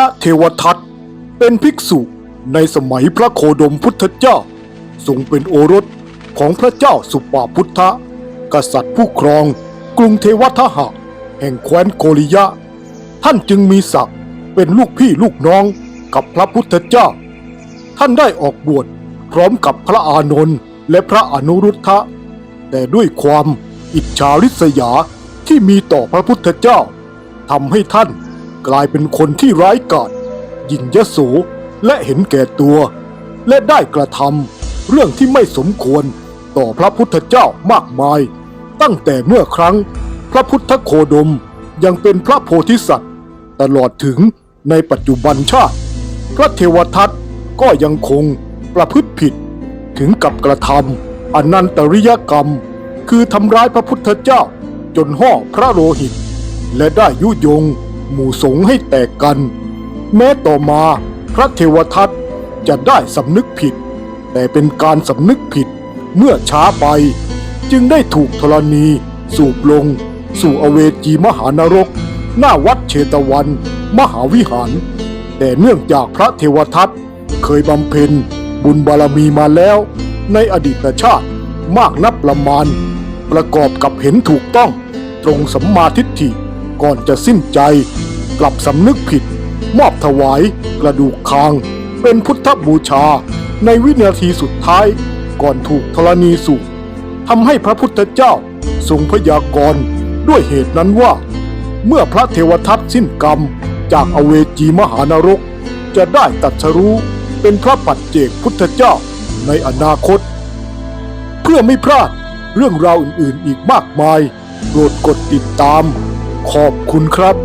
ระเทวทัตเป็นภิกษุในสมัยพระโคดมพุทธเจ้าทรงเป็นโอรสของพระเจ้าสุปาพุทธะ กษัตริย์ผู้ครองกรุงเทวทหะ แห่งแคว้นโกริยะ ท่านจึงมีศักดิ์เป็นลูกพี่ลูกน้องกับพระพุทธเจ้า ท่านได้ออกบวชพร้อมกับพระอานนท์และพระอนุรุทธะ แต่ด้วยความอิจฉาริษยาที่มีต่อพระพุทธเจ้าทำให้ท่าน กลายเป็นคนที่ร้ายกาจยิ่งยโสและเห็นแก่ตัว และได้กระทำเรื่องที่ไม่สมควรต่อพระพุทธเจ้ามากมาย ตั้งแต่เมื่อครั้งพระพุทธโคดมยังเป็นพระโพธิสัตว์ ตลอดถึงในปัจจุบันชาติ พระเทวทัตก็ยังคงประพฤติผิด ถึงกับกระทำอนันตริยกรรม คือทำร้ายพระพุทธเจ้าจนห่อพระโลหิต และได้ยุยง หมู่สงฆ์ให้แตกกัน แม้ต่อมาพระเทวทัตจะได้สำนึกผิด แต่เป็นการสำนึกผิดเมื่อช้าไป จึงได้ถูกธรณี สูบลง สู่อเวจีมหานรก หน้าวัดเชตวัน มหาวิหาร แต่เนื่องจากพระเทวทัตเคยบำเพ็ญบุญบารมีมาแล้ว ในอดีตชาติมากนับประมาณ ประกอบกับเห็นถูกต้องตรงสัมมาทิฏฐิ ก่อนจะสิ้นใจ กลับสำนึกผิด มอบถวายกระดูกคาง เป็นพุทธบูชา ในวินาทีสุดท้าย ก่อนถูกธรณีสูบทำให้พระพุทธเจ้าทรงพยากรณ์ด้วยเหตุนั้นว่า เมื่อพระเทวทัตสิ้นกรรม จากอเวจีมหานรก จะได้ตัดสรู้เป็นพระปัจเจกพุทธเจ้าในอนาคต เพื่อไม่พลาดเรื่องราวอื่นๆอีกมากมาย โปรดกดติดตาม ขอบคุณครับ